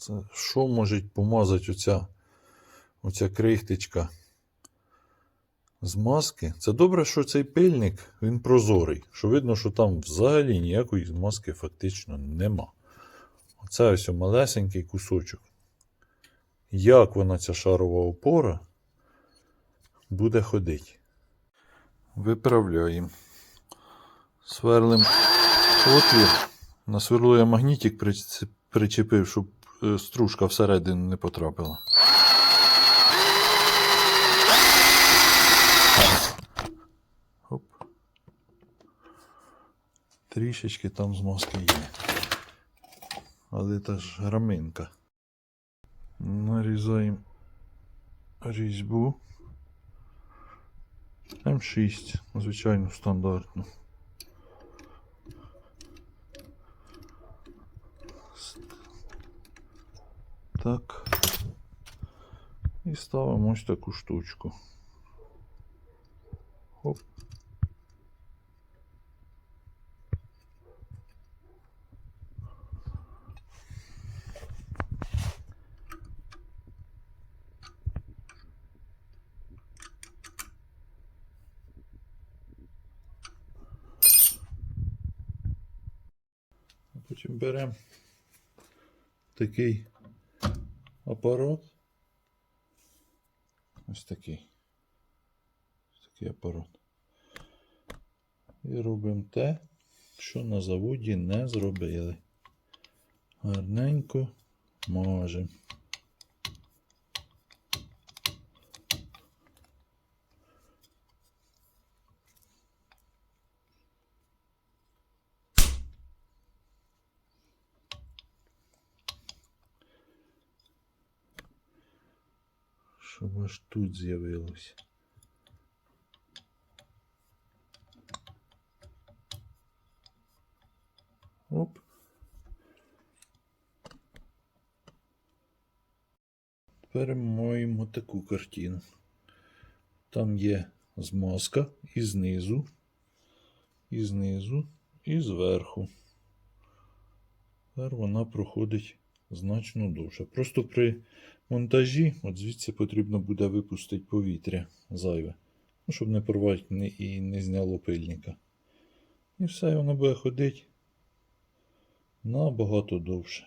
Це що може помазати оця, оця крихточка з маски? Це добре, що цей пильник він прозорий, що видно, що там взагалі ніякої змазки фактично нема. Оце ось малесенький кусочок. Як вона, ця шарова опора, буде ходити? Виправляємо. Сверлим отвір. Насверлу я магнітик причепив, щоб стружка всередину не потрапила. Оп. Трішечки там змазки є. Але це ж граминка. Нарізаємо різьбу. М6, звичайно, стандартну. Так. І ставимо ось таку штучку. Хоп. Потім беремо такий апарат. Ось такий. Ось такий апарат. І робимо те, що на заводі не зробили. Гарненько мажемо. Щоб аж тут з'явилось. Оп. Тепер маємо таку картину. Там є змазка і знизу, і знизу, і зверху. Тепер вона проходить значно довше. Просто при монтажі, от звідси потрібно буде випустити повітря зайве. Ну, щоб не порвати і не зняло пильника. І все, воно буде ходити набагато довше.